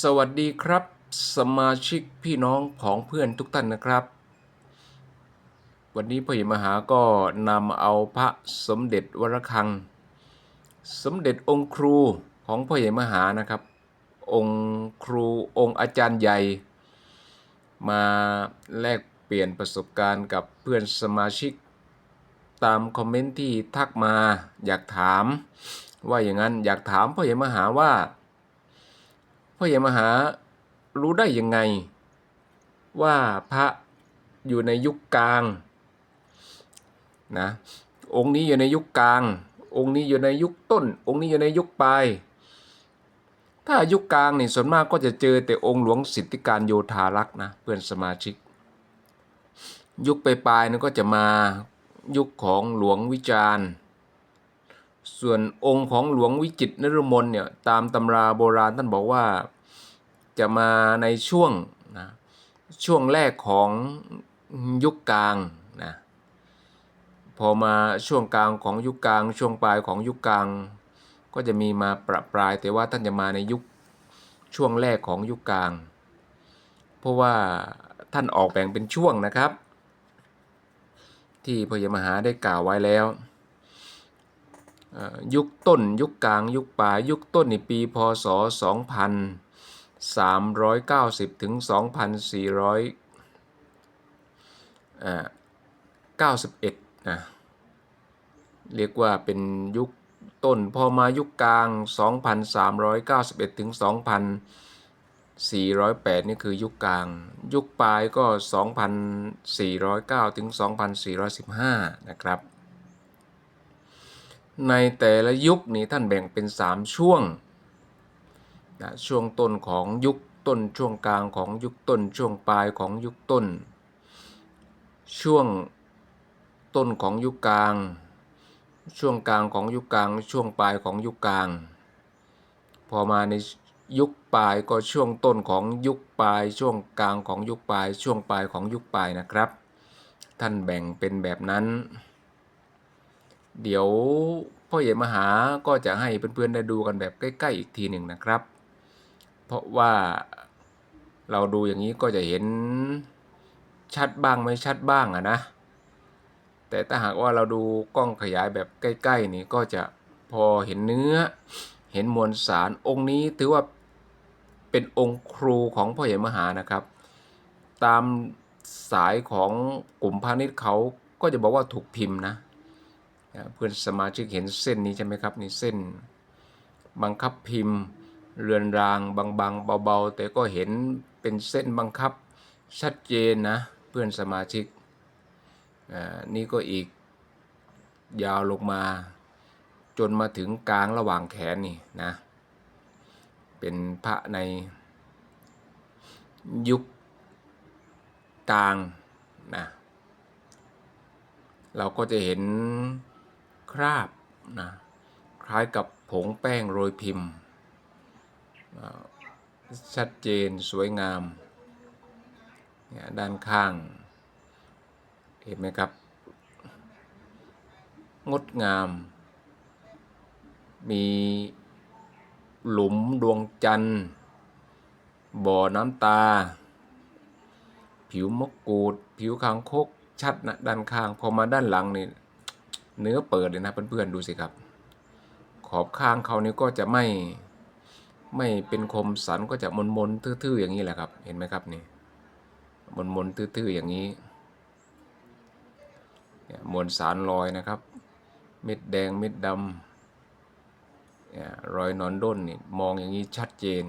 สวัสดีครับ สมาชิกพี่น้องของเพื่อนทุกท่านนะครับ วันนี้พ่อใหญ่มหาก็นำเอาพระสมเด็จวรคัง สมเด็จองค์ครูของพ่อใหญ่มหานะครับ องค์ครูองค์อาจารย์ใหญ่ มาแลกเปลี่ยนประสบการณ์กับเพื่อนสมาชิก ตามคอมเมนต์ที่ทักมาอยากถาม ว่าอย่างนั้นอยากถามพ่อใหญ่มหาว่า พ่อใหญ่มหารู้ได้ยังไง ว่าพระอยู่ในยุคกลางนะองค์นี้อยู่ในยุคกลาง องค์นี้อยู่ในยุคต้น องค์นี้อยู่ในยุคปลายถ้ายุคกลางนี่ส่วนมากก็จะเจอแต่องค์หลวงสิทธิการโยธารักษ์นะเพื่อนสมาชิก ยุคปลายๆนั่นก็จะมายุคของหลวงวิจารณ์ ส่วนองค์ของหลวงวิจิตรนฤมลเนี่ยตามตำราโบราณท่านบอกว่าจะมาในช่วงนะช่วงแรกของยุคกลางนะพอมาช่วงกลางของยุคกลาง ช่วงปลายของยุคกลาง ก็จะมีมาประปราย แต่ว่าท่านจะมาในยุคช่วงแรกของยุคกลาง เพราะว่าท่านออกแบ่งเป็นช่วงนะครับ ที่พระยมหาได้กล่าวไว้แล้ว ยุคต้น ยุคกลาง ยุคปลายยุคต้นในปีพศ 2390 ถึง 2491 นะเรียกว่าเป็นยุคต้นพอมายุคกลาง 2391 ถึง 2408 นี่คือยุคกลาง ยุคปลายก็ 2409 ถึง 2415 นะครับ ในแต่ละยุคนี้ท่านแบ่งเป็น 3 ช่วงนะช่วงต้นของยุคต้นช่วงกลางของยุคต้น ช่วงปลายของยุคต้น ช่วงต้นของยุคกลาง ช่วงกลางของยุคกลาง ช่วงปลายของยุคกลาง พอมาในยุคปลายก็ช่วงต้นของยุคปลาย ช่วงกลางของยุคปลาย ช่วงปลายของยุคปลายนะครับ ท่านแบ่งเป็นแบบนั้น เดี๋ยวพ่อใหญ่มหาก็จะให้เพื่อนๆได้ดูกันแบบใกล้ ๆ อีกทีหนึ่งนะครับ เพราะว่าเราดูอย่างนี้ก็จะเห็นชัดบ้างไม่ชัดบ้างอะนะ แต่ถ้าหากว่าเราดูกล้องขยายแบบใกล้ ๆ นี่ก็จะพอเห็นเนื้อ เห็นมวลสารองค์นี้ถือว่าเป็นองค์ครูของพ่อใหญ่มหานะครับ ตามสายของกลุ่มพาณิชย์เขาก็จะบอกว่าถูกพิมพ์นะ เพื่อนสมาชิกเห็นเส้นนี้ใช่ไหมครับนี่เส้น บังคับพิมพ์ เรือนรางบางๆเบาๆ แต่ก็เห็นเป็นเส้นบังคับชัดเจนนะเพื่อนสมาชิกอ่านี่ก็อีกยาวลงมา จนมาถึงกลางระหว่างแขนนี่นะเป็นพระในยุคกลางนะเราก็จะเห็น คราบนะคล้ายกับผงแป้งโรยพิมพ์ ชัดเจนสวยงามเนี่ยด้านข้าง เห็นไหมครับ งดงาม มีหลุมดวงจันทร์ บ่อน้ำตา ผิวมะกรูด ผิวคางคกชัดนะด้านข้าง พอมาด้านหลังนี่ เนื้อเปิดเลยนะเพื่อนๆดูสิครับ ขอบข้างเขานี่ก็จะไม่ไม่เป็นคมสันก็จะมนมนๆทื่อๆอย่างนี้แหละครับ เห็นไหมครับนี่มนมนๆทื่อๆอย่างนี้เนี่ยมวลสารลอยนะครับ เม็ดแดงเม็ดดำเนี่ยรอยนอนด้นนี่มองอย่างนี้ชัดเจน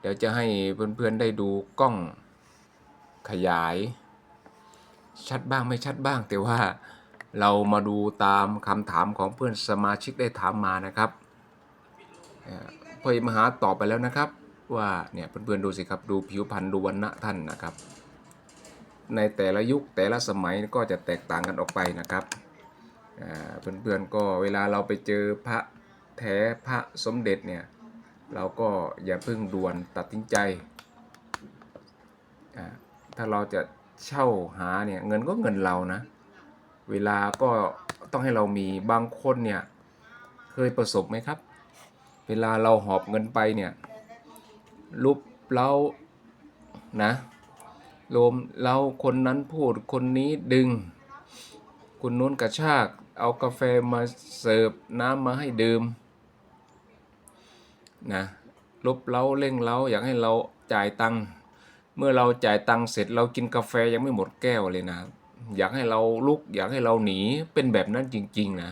เดี๋ยวจะให้เพื่อนๆได้ดูกล้องขยาย ชัดบ้างไม่ชัดบ้างแต่ว่า เรามาดูตามคำถามของเพื่อนสมาชิกได้ถามมานะครับเอ่อพ่อเอกมหาตอบไปแล้วนะครับ ว่าเนี่ยเพื่อนๆดูสิครับดูผิวพรรณดูวันณะท่านนะครับ ในแต่ละยุคแต่ละสมัยก็จะแตกต่างกันออกไปนะครับอ่าเพื่อนๆก็เวลาเราไปเจอพระแท้พระสมเด็จเนี่ยเราก็อย่าเพิ่งด่วนตัดสินใจ ถ้าเราจะเช่าหาเนี่ยเงินก็เงินเรานะ เวลาก็ต้องให้เรามีบางคนเนี่ยเคยประสบไหมครับ เวลาเราหอบเงินไปเนี่ยลุบเล้านะโลมเราคนนั้นพูดคนนี้ดึง คนนู้นกระชาก เอากาแฟมาเสิร์ฟน้ำมาให้ดื่มนะลบเล้าเร่งเล้าอยากให้เราจ่ายตังค์เมื่อเราจ่ายตังค์เสร็จเรากินกาแฟยังไม่หมดแก้วเลยนะ อยากให้เราลุก อยากให้เราหนีเป็นแบบนั้นจริง ๆ นะ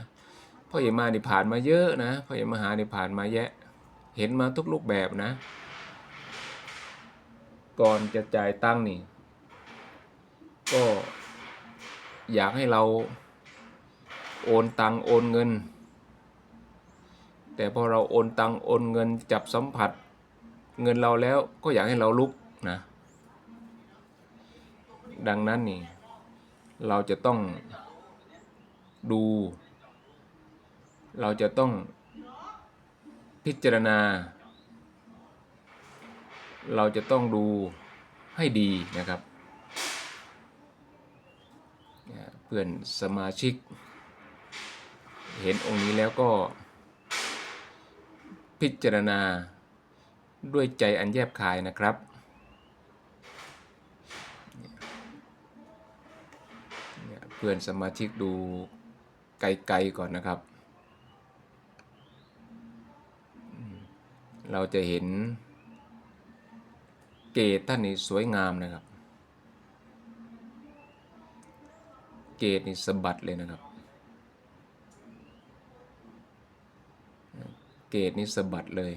พ่อใหญ่มาเนี่ผ่านมาเยอะนะพ่อใหญ่มหาเนี่ผ่านมาแยะ เห็นมาทุกรูปแบบนะ ก่อนจะจ่ายตังค์นี่ ก็อยากให้เราโอนตังค์โอนเงิน แต่พอเราโอนตังค์โอนเงินจับสัมผัส เงินเราแล้วก็อยากให้เราลุกนะ ดังนั้นนี่ เราจะต้องดู เราจะต้องพิจารณา เราจะต้องดูให้ดีนะครับ เพื่อนสมาชิก เห็นองค์นี้แล้วก็ พิจารณาด้วยใจอันแยบคายนะครับ เพื่อนสมาชิกดูไกลๆก่อนนะครับ เราจะเห็นเกตท่านนี้สวยงามนะครับ เกตนี่สะบัดเลยนะครับ เกตนี่สะบัดเลย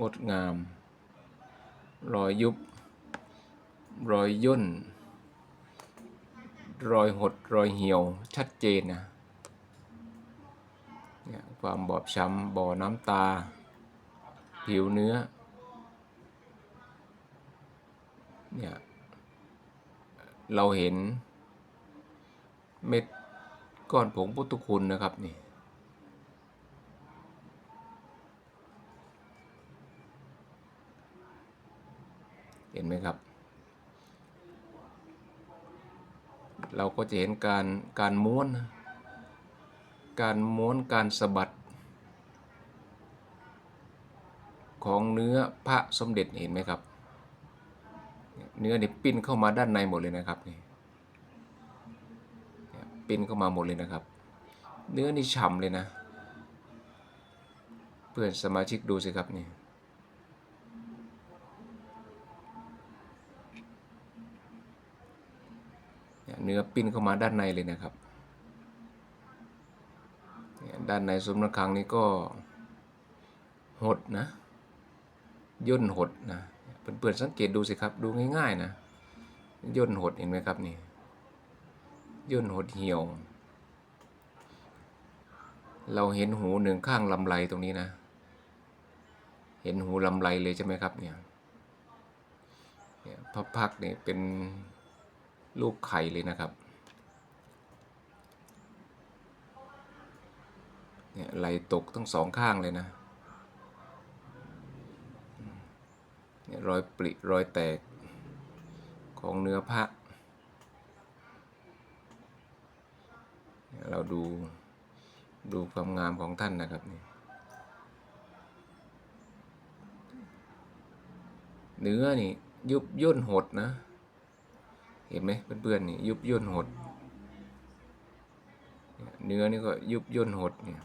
งดงาม รอยยุบ รอยย่น รอยหดรอยเหี่ยวชัดเจนนะเนี่ยความบอบช้ำบ่อน้ำตา ผิวเนื้อเนี่ยเราเห็นเม็ดก้อนผงพุทธคุณนะครับนี่เห็นไหมครับ เราก็จะเห็นการการม้วน การม้วนการสะบัด ของเนื้อพระสมเด็จเห็นไหมครับ เนื้อเนี่ยปิ้นเข้ามาด้านในหมดเลยนะครับนี่ปิ้นเข้ามาหมดเลยนะครับ เนื้อนี่ฉ่ำเลยนะ เพื่อนสมาชิกดูสิครับนี่ เนื้อปิ้นเข้ามาด้านในเลยนะครับ ด้านในซุ้มระฆังนี้ก็หดนะ ย่นหดนะเพื่อนๆสังเกตดูสิครับดูง่ายๆนะย่นหดเห็นไหมครับนี่ย่นหดเหี่ยว เราเห็นหูหนึ่งข้างลำไรตรงนี้นะ เห็นหูลำไรเลยใช่ไหมครับเนี่ยพระพักเนี่ยเป็น ลูกไข่เลยนะครับเนี่ยไหลตกทั้งสองข้างเลยนะเนี่ยรอยปริรอยแตกของเนื้อพระเเราดูดูความงามของท่านนะครับนี่เนื้อนี่ยุบย่นหดนะ เห็นไหมเพื่อนๆนี่ยุบย่นหด เนื้อนี่ก็ยุบย่นหดเนี่ย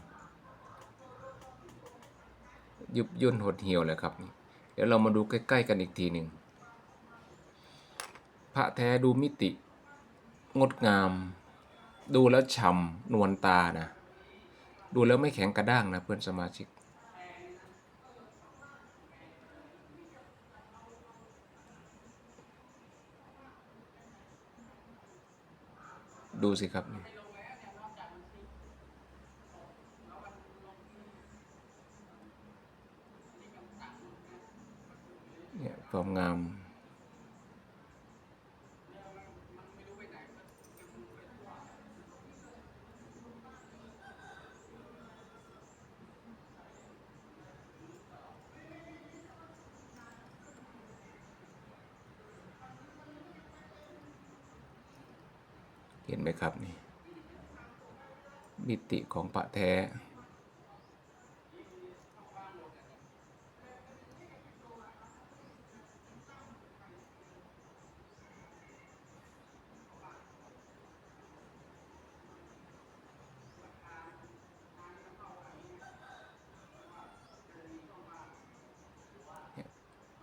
ยุบย่นหดเหี่ยวเลยครับนี่เดี๋ยวเรามาดูใกล้ๆกันอีกทีหนึ่งพระแท้ดูมิติ งดงาม ดูแล้วฉ่ำนวลตานะ ดูแล้วไม่แข็งกระด้างนะเพื่อนสมาชิก ดูสิครับ เนี่ยความงาม เห็นไหมครับนี่มิติของพระแท้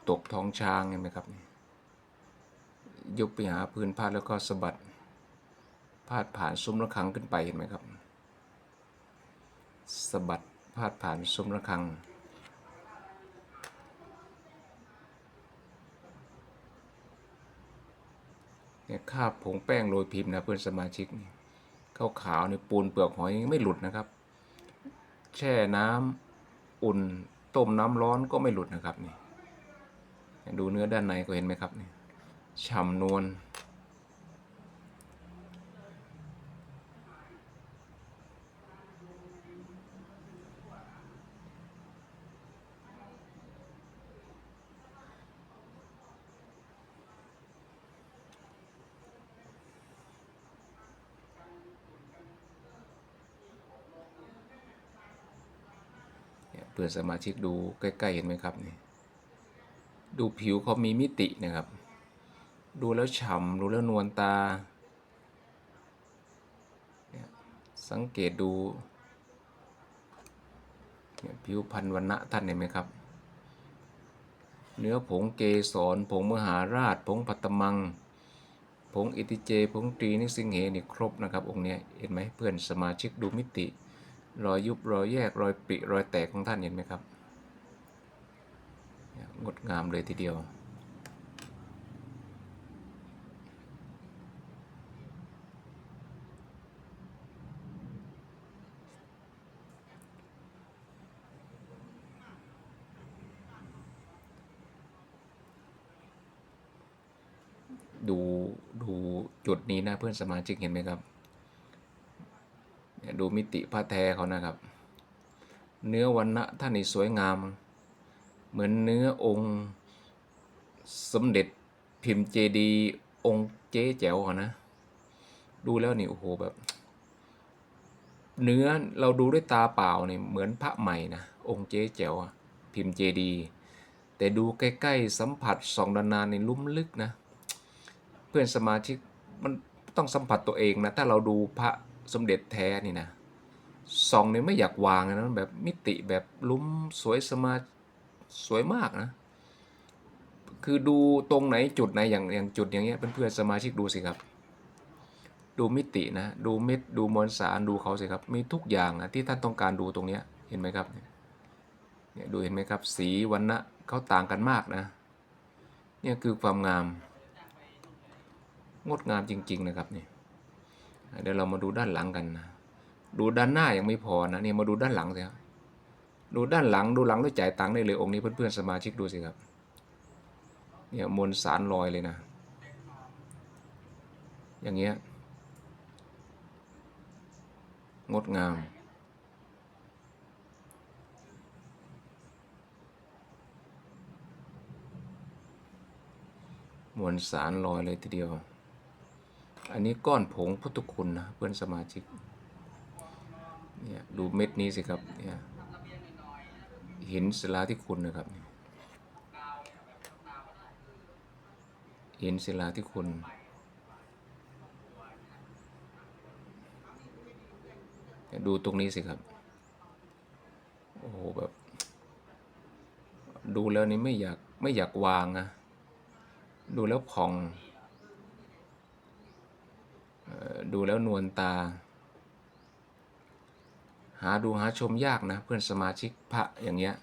ตกท้องช้างเห็นไหมครับยกไปหาพื้นผ้าแล้วก็สะบัด พาดผ่านซุ้มระฆังขึ้นไปเห็นไหมครับสะบัดพาดผ่านซุ้มระฆัง เนี่ยคาบผงแป้งโรยพิมพ์นะเพื่อนสมาชิกนี่ขาวขาวๆนี่ปูนเปลือกหอยไม่หลุดนะครับ แช่น้ำอุ่นต้มน้ำร้อนก็ไม่หลุดนะครับนี่ดูเนื้อด้านในก็เห็นไหมครับนี่ฉ่ำนวล พื่อนสมาชิกดูใกล้ๆเห็นไหมครับนี่ดูผิวเขามีมิตินะครับ ดูแล้วฉ่ำดูแล้วนวลตา สังเกตดูผิวพันวันณะท่านเห็นไหมครับ เนื้อผงเกสรผงมหาราช ผงปัตตมัง ผงอิติเจ ผงตรีนิสิงเหนี่ครบนะครับ องค์นี้เห็นไหมเพื่อนสมาชิกดูมิติ รอยยุบรอยแยกรอยปริรอยแตกของท่านเห็นไหมครับ งดงามเลยทีเดียว ดูดูจุดนี้นะเพื่อนสมาชิกเห็นไหมครับ ดูมิติพระแท้เขานะครับ เนื้อวันณะท่านนี่สวยงาม เหมือนเนื้อองค์สมเด็จพิมพ์เจดีองค์เจ๊แจ๋วอะนะ ดูแล้วนี่โอ้โหแบบ เนื้อเราดูด้วยตาเปล่าเนี่ยเหมือนพระใหม่นะองค์เจ๊แจ๋วพิมพ์เจดีแต่ดูใกล้ๆสัมผัสสองนานในลุ่มลึกนะ เพื่อนสมาชิกมันต้องสัมผัสตัวเองนะ ถ้าเราดูพระ สมเด็จแท้นี่นะส่องเนี่ยไม่อยากวางนะแบบมิติแบบลุ้มสวยสมาสวยมากนะ คือดูตรงไหนจุดไหนอย่างอย่างจุดอย่างเงี้ยเพื่อนๆสมาชิกดูสิครับ ดูมิตินะ ดูเม็ดดูมวลสารดูเขาสิครับ มีทุกอย่างอะที่ท่านต้องการดูตรงเนี้ยเห็นไหมครับเนี่ยดูเห็นไหมครับ สีวันนะเขาต่างกันมากนะเนี่ยคือความงาม งดงามจริง ๆ นะครับเนี่ย เดี๋ยวเรามาดูด้านหลังกันนะดูด้านหน้ายังไม่พอนะนี่มาดูด้านหลังสิครับดูด้านหลังดูหลังด้วยจ่ายตังค์ได้เลยองค์นี้เพื่อนๆสมาชิกดูสิครับเนี่ยมวลสารลอยเลยนะ อย่างเงี้ยงดงาม มวลสารลอยเลยทีเดียว อันนี้ก้อนผงพุทธคุณนะเพื่อนสมาชิก เนี่ยดูเม็ดนี้สิครับ เนี่ยหินศิลาที่คุณนะครับเหินศิลาที่คุณ ดูตรงนี้สิครับ โอ้โหแบบ ดูแล้วนี่ไม่อยากไม่อยากวางนะ ดูแล้วผ่อง ดูแล้วนวลตา หาดูหาชมยากนะ เพื่อนสมาชิกพระอย่างเงี้ย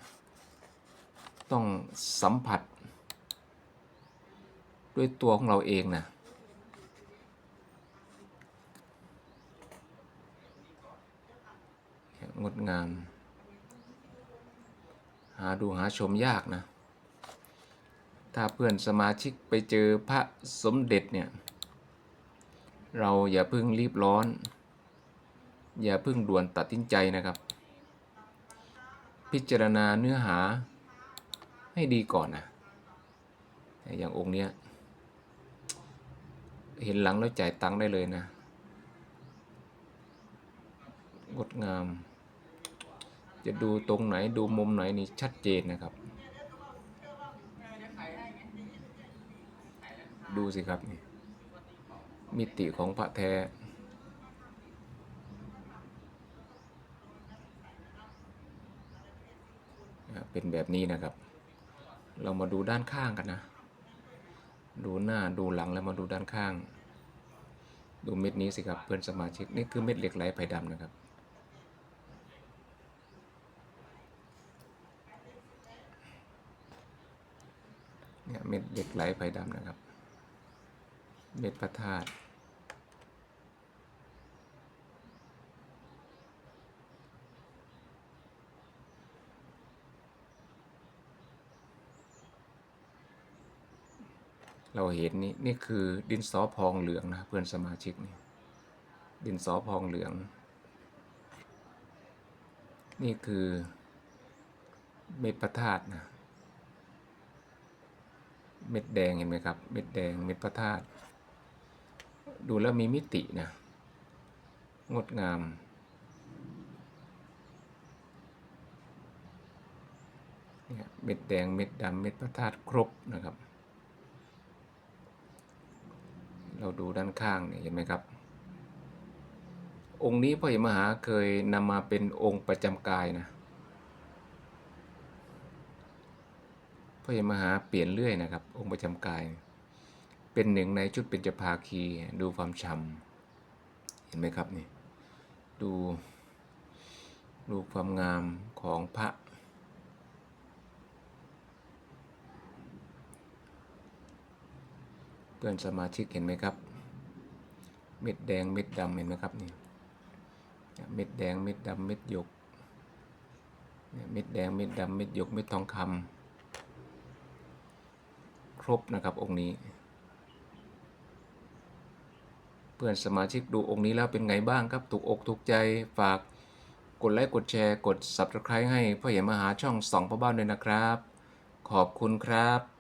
ต้องสัมผัส ด้วยตัวของเราเองนะงดงาม หาดูหาชมยากนะ ถ้าเพื่อนสมาชิกไปเจอพระสมเด็จเนี่ย เราอย่าเพิ่งรีบร้อน อย่าเพิ่งด่วนตัดสินใจนะครับ พิจารณาเนื้อหาให้ดีก่อนนะอย่างองค์เนี้ย เห็นหลังแล้วจ่ายตังค์ได้เลยนะ งดงาม จะดูตรงไหนดูมุมไหนนี่ชัดเจนนะครับ ดูสิครับนี่ มิติของพระแท้ เป็นแบบนี้นะครับ เรามาดูด้านข้างกันนะ ดูหน้าดูหลังแล้วมาดูด้านข้าง ดูเม็ดนี้สิครับเพื่อนสมาชิกนี่คือเม็ดเหล็กไหลไผ่ดำนะครับเนี่ยเม็ดเหล็กไหลไผ่ดำนะครับ เม็ดพระธาตเราเห็นนี่นี่คือดินสอพองเหลืองนะเพื่อนสมาชิกนี่ดินสอพองเหลือง นี่คือเม็ดพระธาตุนะเม็ดแดงเห็นไหมครับ เม็ดแดงเม็ดพระธาตุ ดูแล้วมีมิตินะ งดงามเนี่ยเม็ดแดง เม็ดดำ เม็ดพระธาตุครบนะครับ เราดูด้านข้างเนี่ยเห็นไหมครับ องค์นี้พ่อใหญ่มหาเคยนำมาเป็นองค์ประจำกายนะพระยมหาเปลี่ยนเรื่อยนะครับ องค์ประจำกาย เป็นหนึ่งในชุดเป็นจภาคีดูความฉ่ำเห็นไหมครับนี่ดูดูความงามของพระ เพื่อนสมาชิกเห็นไหมครับ เม็ดแดงเม็ดดำเห็นไหมครับนี่เม็ดแดงเม็ดดำเม็ดหยกเม็ดแดงเม็ดดำเม็ดหยกเม็ดทองคำครบนะครับองค์นี้ เพื่อนสมาชิกดูองค์นี้แล้วเป็นไงบ้างครับ ถูกอกถูกใจฝากกดไลค์กดแชร์กด Subscribe ให้พ่อใหญ่มหาช่องสองพ่อบ้านด้วยนะครับ ขอบคุณครับ